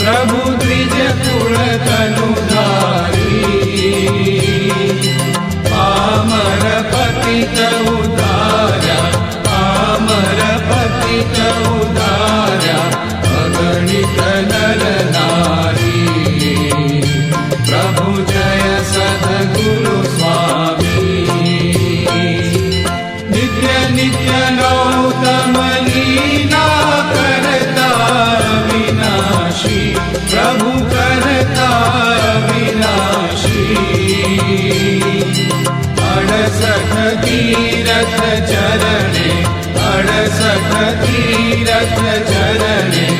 प्रभु वि जा आम पति त विनाशी। अणसभी रथ जर अणसभी रथ चर